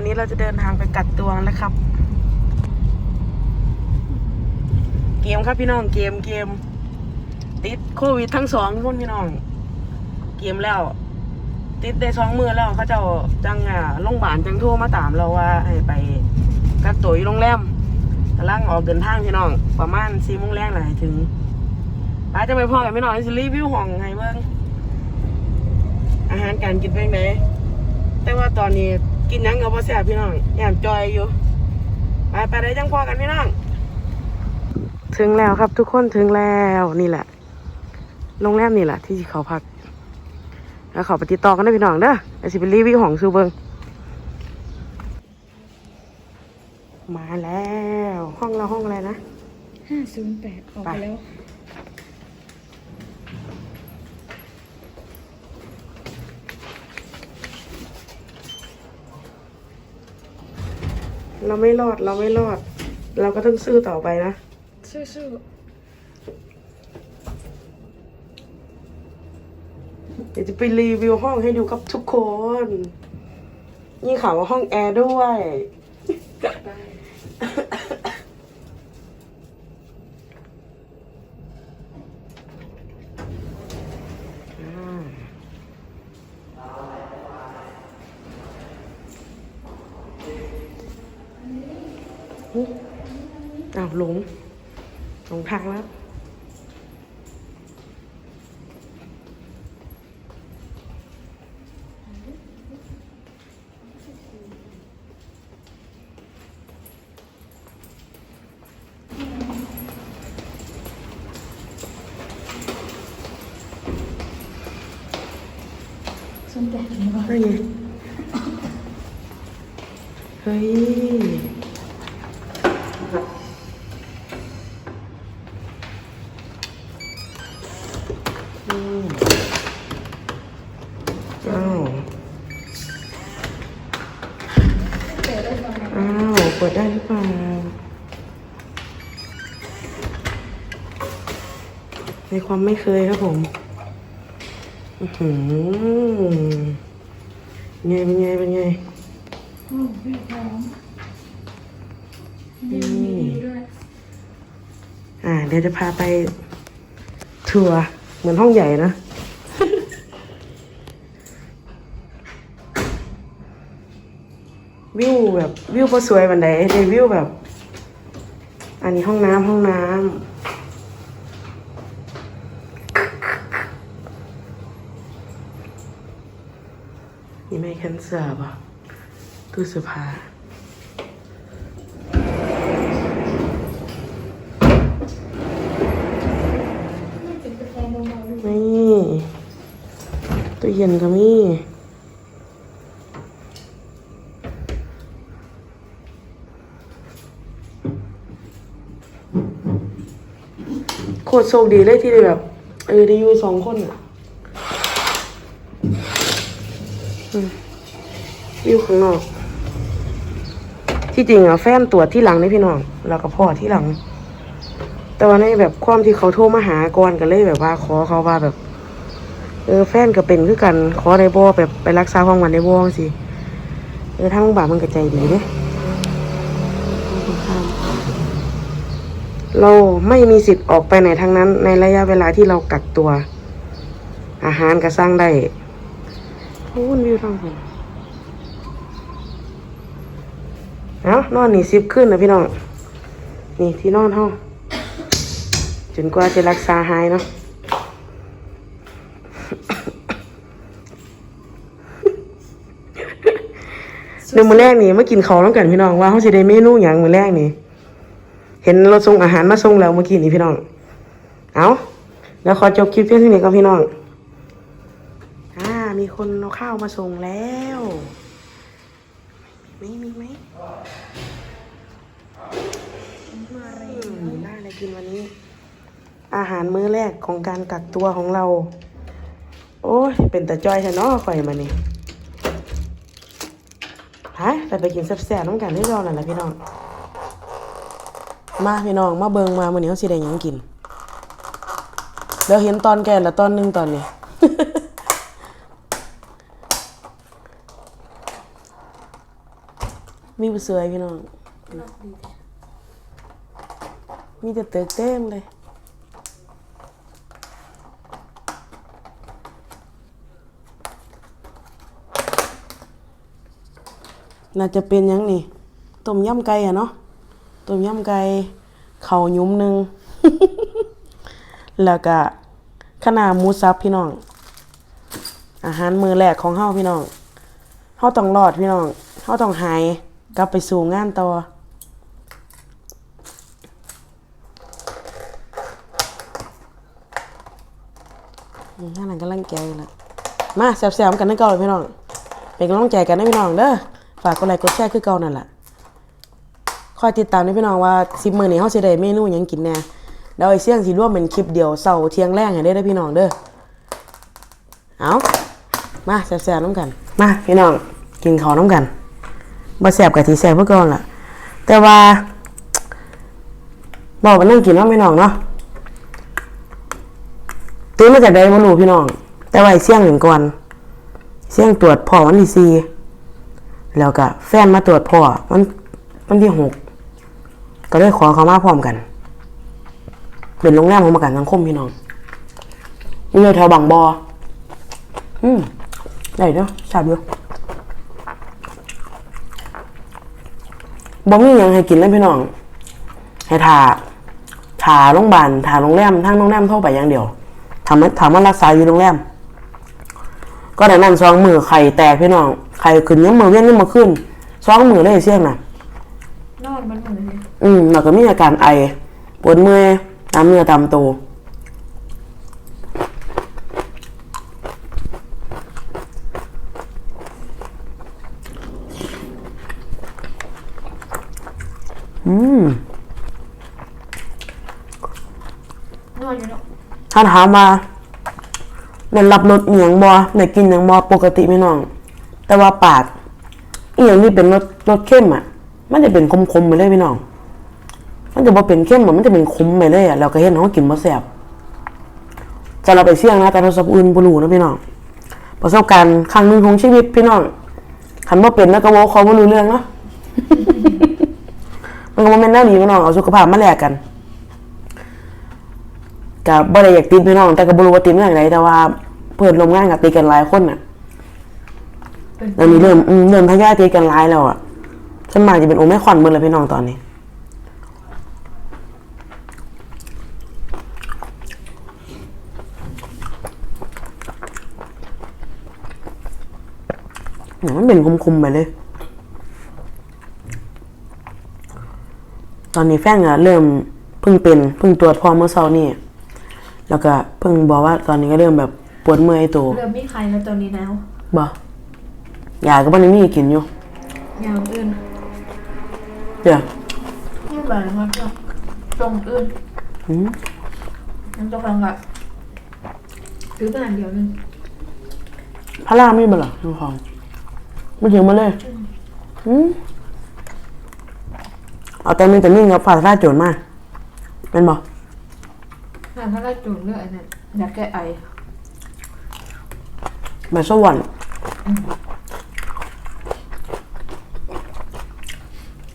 วันนี้เราจะเดินทางไปกัดตวแล้วครับ เกมครับพี่น้องเกมเกม ติดโควิดทั้งสองคนพี่น้อง เกมแล้ว ติดได้สองมือแล้วเขาเจ้าจังอะโรงพยาบาลจังโทรมาตามเราว่าให้ไปกักตัวอยู่โรงแรมกำลังออกเดินทางพี่น้อง ประมาณสี่โมงแรกหละถึงป้าจะไปพ่อกันพี่น้องสิรีวิวห้องให้เบิ่งอาหารการกินเป็นไงแต่ว่าตอนนี้ กินหยังกับพ่อแซ่บพี่น้องแอมจอยอยู่ ไปไปได้จังพ่อกันพี่น้อง ถึงแล้วครับทุกคนถึงแล้วนี่แหละ โรงแรมนี่แหละ ที่เขาพัก แล้วเขาไปติดต่อกันได้พี่น้องเด้อไอสิเป็นรีวิวของซูเบิงมาแล้ว ห้องเราห้องอะไรนะห้าศูนย์แปดออกไปแล้ว เราไม่รอด เราไม่รอด เราก็ต้องสู้ต่อไปนะสู้เดี๋ยวจะไปรีวิวห้องให้ดูครับทุกคน นี่ข่าวว่าห้องแอร์ด้วย อ้าวหลงหลงทางแล้วศูนย์แปดเลยวะนั่นไงเฮ้ย ในความไม่เคยครับผมอือหือไงเป็นไงเป็นไงโอ้ไม่พร้อมยังมีด้วยอ่า เดี๋ยวจะพาไปทัวร์เหมือนห้องใหญ่นะวิวแบบวิวพอสวยบันไดได้วิวแบบ อันนี้ห้องน้ำห้องน้ำ ไม่แคนเซอร์ป่ะตู้เสื้อผ้าไม่เป็นกระฟองเบาๆด้วยนี่ตู้เย็นก็มีโคตรโชคดีเลยที่ได้แบบ เออได้อยู่สองคนอะอืม วิวข้างนอก ที่จริงอะแฟนตรวจที่หลังนี่พี่น้อง แล้วก็พ่อที่หลัง แต่ว่าในแบบความที่เขาโทรมาหาก่อนก็เลยแบบว่าขอเขาว่าแบบ เออแฟนก็เป็นคือกัน ขอได้บ่แบบไปรักษาห้องวันได้บ่จังซี่เออทางโรงพยาบาลมันก็ใจดีเด้เราไม่มีสิทธิ์ออกไปไหนทั้งนั้น ในระยะเวลาที่เรากักตัว อาหารก็สร้างได้ โอ้วิวทางผมเอานอนนี่ซิบขึ้นนะพี่น้อง นี่ที่นอนเฮาจนกว่าจะรักษาหายเนาะในมื้อแรกนี่มากินข้าวน้ำกันพี่น้องว่าเขาสิได้เมนูหยังมื้อแรกนี่ เห็นเราส่งอาหารมาส่งแล้วเมื่อกี้นี่พี่น้อง เอาแล้วขอจบคลิปเพียงเท่านี้กับพี่น้องอ่า มีคนเอาข้าวมาส่งแล้วมีไหมมีไหมอืมได้อะไรกินวันนี้ อาหารมื้อแรกของการกักตัวของเรา โอ้ย เป็นแต่จอยใช่เนาะข่อยมานี่ฮะแต่ไปกินแซ่บๆน้ำกันที่เรานั่นแหละพี่น้อง มาพี่น้อง มาเบิงมาวันนี้เขาสิได้หยังกิน เดี๋ยวเห็นตอนแก่ละตอนหนึงตอนนี้ มีผู้สวยพี่น้องรอบดีมีแต่ตึกเต็มเลยน่าจะเป็นยังนี่ต้มยำไก่อะเนาะต้มยำไก่เข้ายุ้มหนึ่ง แล้วก็ขนาหมูสับพี่น้อง อาหารมือแรกของเฮาพี่น้องเฮาต้องรอดพี่น้องเฮาต้องหาย กลับไปสู่งานต่อข้างหลังกำลังแกอยู่ละมาแซวๆกันนะเก่าเลยพี่น้อง เป็นกำลังใจกันนะพี่น้องเด้อ ฝากกดไลค์กดแชร์คือเก่านั่นแหละคอยติดตามนะพี่น้องว่าสิบมือนี้เฮาสิได้เมนูยังกินแน่เดี๋ยวไอเสี่ยงสิรวมเป็นคลิปเดียวเสาเทียงแรงให้ได้เด้อพี่น้องเด้อ เอามาแซวๆน้ำกัน มาพี่น้องกินข้าวน้ำกัน บ่แซ่บกับที่แซ่บเพื่อก่อนล่ะ แต่ว่าบอกว่านั่งกินน้องพี่น้องเนาะตื่นมาจากใดบ่รู้พี่น้อง แต่ว่าไอ้เสี่ยงหนึ่งก่อน เสี่ยงตรวจพ่อวันที่สี่แล้วก็แฟนมาตรวจพ่อวันวันที่หกก็เลยขอเขามาพร้อมกัน เป็นโรงแรมของประกันสังคมพี่น้องอยู่แถวบางบออืมได้เนาะชาบอยู่ บ่มีหยังให้กินเลยพี่น้อง ให้ทาทาโรงพยาบาลทาโรงแรมทั้งโรงแรมโทรไปอย่างเดียวถามว่าถามว่ารักษาอยู่โรงแรม ก็แต่นั่นสองมือไข่แตกพี่น้องไข่ขึ้นยังมือเวียนยังมือขึ้นสองมือได้เสี่ยงนะนอนมันเหมือนเลยอืมแล้วก็มีอาการไอปวดเมื่อยตามเนื้อตามตัว อืมนอนอยู่เนาะถ้าถามว่าได้รับรสเอียงบ่ได้กินหยังบ่ปกติพี่น้อง แต่ว่าปากอีหยังที่เป็นรสรสเข้มอะ มันจะเป็นคมๆไปเลยพี่น้อง มันจะบ่เป็นเข้มอะมันจะเป็นคมไปเลยอะเราก็เห็นเขากินบ่แซ่บจะเราไปเสี่ยงนะแต่ประสบอื่นบ่รู้นะพี่น้องประสบการณ์ครั้งหนึ่งของชีวิตพี่น้องคันบ่เป็นแล้วก็เว้าเขาบ่รู้เรื่องเนาะ มันก็บ่แม่นแนวนี้พี่น้องเอาสุขภาพมาแลกกันกับบ่ได้อยากติดพี่น้อง แต่ก็บ่รู้ว่าติดเรื่องไหนแต่ว่าเพื่อนร่วมงานกับติดกันหลายคนน่ะเป็นตอนนี้เริ่มอืมเริ่มทยอยติดกันหลายแล้วอะส่วนมากจะเป็นโอไมครอนเบิดเลยพี่น้องตอนนี้เนี่ยมันเป็นคมๆไปเลย ตอนนี้แฟนอะเริ่มเพิ่งเป็นเพิ่งตรวจพอเมื่อเช้านี่แล้วก็เพิ่งบอกว่าตอนนี้ก็เริ่มแบบปวดเมื่อยตัวเริ่มมีใครแล้วตอนนี้แล้วบ่ยาก็บ่ได้มีกินอยู่ยาวอื่นเดี๋ยวไม่แบบนั้นเนาะตรงอื่นอืมมันจะฟังกับซื้อเป็นอันเดียวนึงพระรามมีบ่ล่ะน้องของไม่ถึงมาเลยอืม เอาแต่มีแต่นี่กับฝาซาโจรมาเป็นบ่อ่าถ้าได้จุดเลือดอันนั้นอยากแก้ไอแบบสวรรค์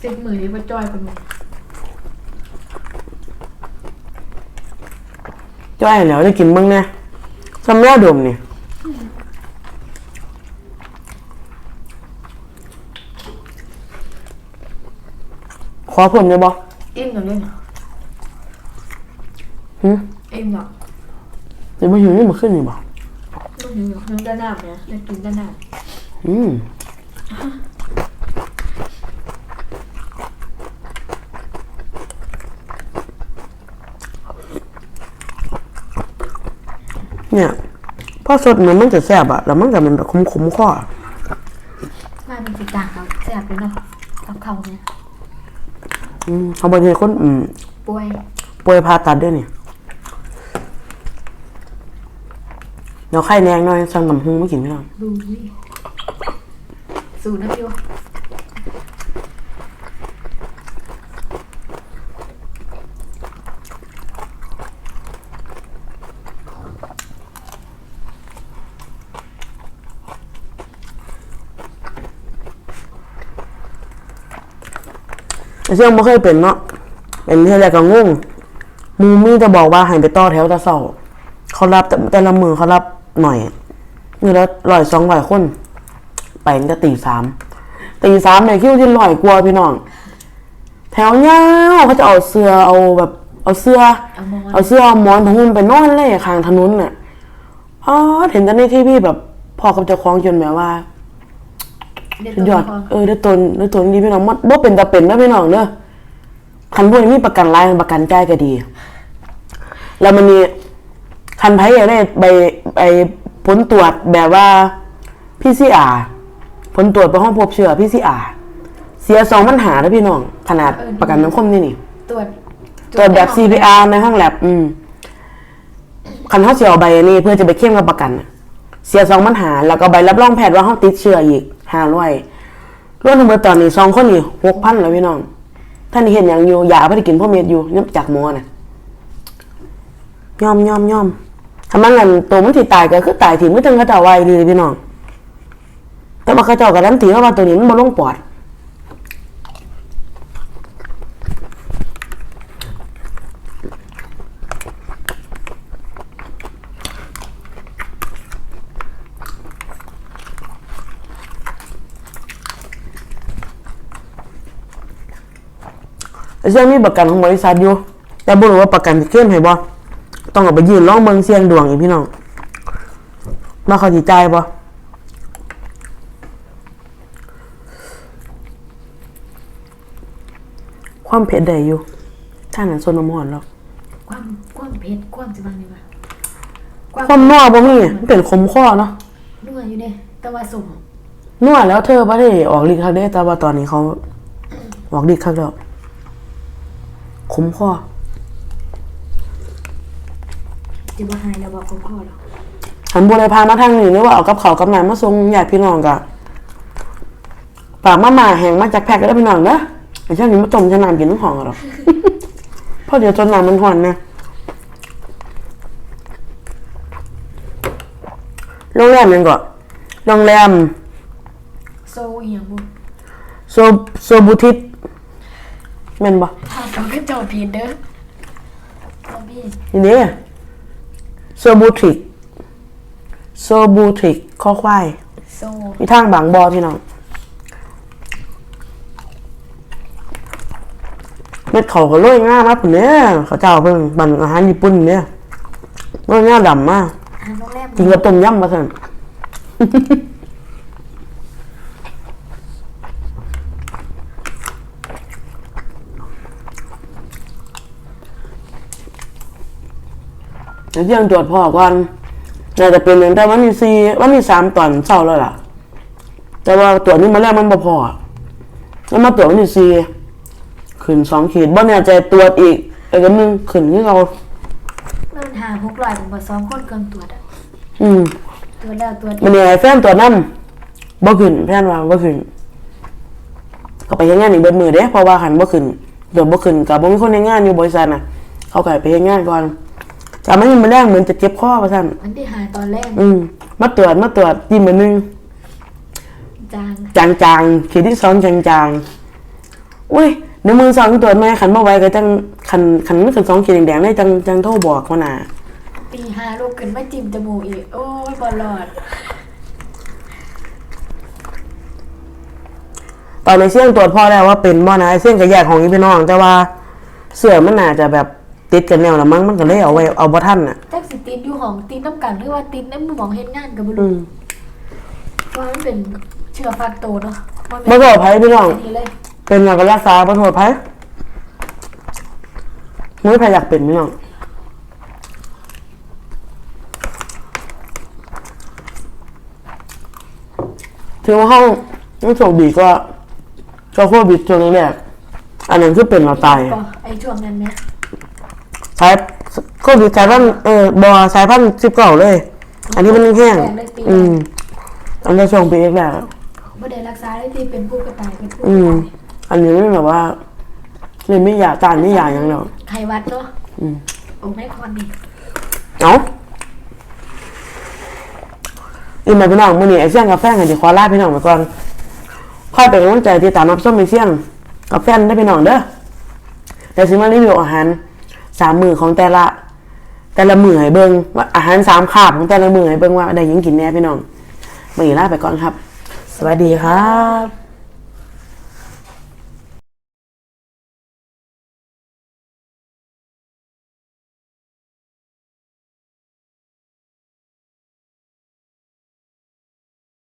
ซิกมือนี้ว่าจ้อยเป็นมือจ้อยแล้วได้กินเบิ่งแน่ซ้ำยาดมนี่ อเพิ่มได้บ่อิ่มหน่อยเลยหึอิ่มหน่อยเดี๋ยวมาหิวนี่มาขึ้นนี่บ่ต้องหิวน้ำด้านหน้าเนี่ยจะกินด้านหน้าอืมเนี่ยพอสดเหมือนมันจะแซ่บอะแล้วมันก็เป็นแบบขมๆคออะมาเป็นสีต่างเขาแสบเลยเนาะกับเขาเนี่ย อืมเขาบางทีคนอืมป่วยป่วยผ่าตัดด้วยเนี่ยเดี๋ยวไข่แนงหน่อยสั่งน้ำหูไม่กินไม่ได้ดูดิสูนะพี่วะ เสี่ยงไม่เคยเป็นเนาะเป็นที่แรกก็งงหมูมี่จะบอกว่าให้ไปต่อแถวแตะเศร้าเขารับแต่แต่ละมือเขารับหน่อยมือละร้อยสองร้อยคนไปตั้งแต่ตีสามตีสามเนี่ยคิวที่ร้อยกลัวาพี่น้อง แถวยาวเขาจะเอาเสื้อเอาแบบเอาเสื้อ เอามอนเอาเสื้อเอาหมอนผ้าห่มไปนอนเลยข้างถนนน่ะอ๋อเห็นแต่ในทีวีแบบพอกับเจ้าของจนแบบว่าเด็ด สุดตัยวอดพอเออได้ตนได้ตนดีพี่น้องมันบ่เป็นตาเป็นนะพี่น้องเด้อคันพวกนี้มีประกันรายประกันจ่ายก็ดี แล้วมันมีคันไผอยากได้ใบใบผลตรวจแบบว่าพี่ซีอาผลตรวจไปห้องพบเชื้อพี่ซีอาเสียสองปัญหาแล้วพี่น้อง ขนาดประกันสังคมนี่นี่ตรวจตรวจแบบ CPR ในห้องแลบอืมคันเขาเสียเอาใบนี้เพื่อจะไปเข้มกับประกันน่ะ เสียสองปัญหาแล้วก็ใบรับรองแพทย์ว่าเขาติดเชื้ออีกห้าร้อยรวมทั้งหมดตอนนี้สองคนนี่หกพันแล้วพี่น้อง ท่านนี่เห็นอย่างอยู่ยาไม่ได้กินพ่อเม็ดอยู่เนี่ยจากหมอน่ะยอมยอมยอมทำมันเงินตัวมันที่ตายก็คือตายถิ่มไม่ถึงกระเจ้าไว้ดีพี่น้อง แต่ว่าเขาเจ้ากับน้ำถีเขาว่าตัวนี้มันบ่ลงปอด เสี่ยงมีประกันของบริษัทอยู่ แต่บ่รู้ว่าประกันสิเข้มให้บ่ต้องเอาไปยื่นร้องเบิ่งเสี่ยงดวงอีกพี่น้องมาเขาสิจ่ายบ่ความเผ็ดได้อยู่ท่านนั้นส่วนน้ำหอนแล้วความความเผ็ดความสิบังนี่ว่าความนัวบ่มีมันเป็นขมคอเนาะนัวอยู่เด้แต่ว่าสมนัวแล้วเธอบ่ได้ออกฤทธิ์คักเด้แต่ว่าตอนนี้เขาออกฤทธิ์คักแล้ว ขมคอสิบ่หายแล้วบอกคุณพ่อหรอกหันบัวเลยพามาทางนี้หรือว่าเอากับเขาวกับน้ำมาส่งญาติพี่น้องกะฝากมาม่าแห้งมาจากแพ็กก็ได้พี่น้องเนอะไม่ใช่นี่มาต้มจะน้ำกินน้ำหอมหรอก เพราะเดี๋ยวจนน้ำมันหอนนะโรงแรมยังก่อนโรงแรมโซอีหยังบ่โซโซบูทิส แม่นบ่ถ้าเขาก็เจ้าผิดเด้อบ่มีนี่เด้โซบูทริกโซบูทริกข้อควาย โซมีทางบางบอพี่น้องเม็ดเขาก็โรยง่ามากผมเนี่ยเขาเจ้าเพิ่งบันอาหารญี่ปุ่นเนี่ยโรยง่าดำมากอาหารโรงแรมกินกับต้มยำมาสั่น เดี๋ยวเที่ยงตรวจพ่อก่อนน่าจะเป็นอย่างแต่วันที่สี่วันที่สามตอนเช้าแล้วล่ะ แต่ว่าตรวจนี้มาแล้วมันบ่พอแล้วมาตรวจวันที่สี่ขึ้นสองขีดบ่แน่ใจตรวจอีกอีกอันหนึงขึ้นที่เรามันหา600ผมบ่ซ้อมคนเกินตรวจอะอืมตรวจแล้วตรวจอีมันกนี่ไอ้แฟนตัวนั่นบ่ขึ้นแฟนว่าบ่ขึ้นก็ไปเฮ็ดงานอีกเบิดมือเด้เพราะว่าหันบ่ขึ้นเดี๋ยวบ่ขึ้นก็บ่มีคนในงานอยู่บริษัทน่ะ เขาก็ให้ไปเฮ็ดงานก่อน แต่มันยังมาแรงเหมือนจะเจ็บคอว่าซั่นมันที่หาตอนแรกอืมมาตรวจมาตรวจยิ้มมานึงจางจางๆขีดที่สองจางๆอุ้ยในมือสองตรวจแม่ขันบ่ไหวก็จังขันขันมันขึ้นสองขีดแดงๆได้จังจังโทรบอกว่าน่ะตีหาลูกขึ้นมาจิ้มจมูกอีกโอ้ยบ่รอดตอนในเสี่ยงตรวจพ่อแล้วว่าเป็นบ่นะไอ้เสี่ยงก็แยกของอีพี่น้อง แต่ว่าเสื้อมันน่าจะแบบ ติดกันแนวละมั้งมันก็เลยเอาไว้เอาบ่ทันน่ะจักสิติดอยู่ห้องติดน้ำกันหรือว่าติดในมือหมองเฮ็ดงานก็บ่อืรู้มเพราะมันเป็นเชื้อฟักโตเนาะบ่ปลอดภัยพี่น้อง อันนี้เลยเป็นแล้วก็รักษาบ่ปลอดภัยมื้อใครอยากเป็นพี่น้องถือว่าห้องยังโชคดีก็ก็โควิดช่วงแรกอันนั้นคือเป็นเราตาย ก็ไอ้ช่วงนั้นเนี่ย สายโควิดสายพันธุ์เออบอสายพันธุ์สิบเก้าเลย อันนี้มันแห้งแปลกเลยปีอืมอันนี้ช่วงปีแรกบ่ได้รักษาได้ที่เป็นผู้กระต่ายเป็นผู้อืมอันนี้ไม่แบบว่าเลยไม่อยากจานไม่อยากอย่างเดียวไขหวัดเนาะอืมโอ้ไม่คอนดิเอาอีมาพี่น้องมื่อนี้ไอ้เสี่ยงกับแฟนกันจะขอลาพี่น้องไปก่อนค่อยเป็นกำลังใจที่ตามรับส้มไอ้เสี่ยงกับแฟนได้พี่น้องเด้อเดี๋ยวสิมารีวิวอาหาร สามมือของแต่ละ แต่ละมือให้เบิงว่าอาหารสามขาบของแต่ละมือให้เบิงว่าได้ยังกินแน่พี่น้องมื่อนี้ลาไปก่อนครับ สวัสดีครับ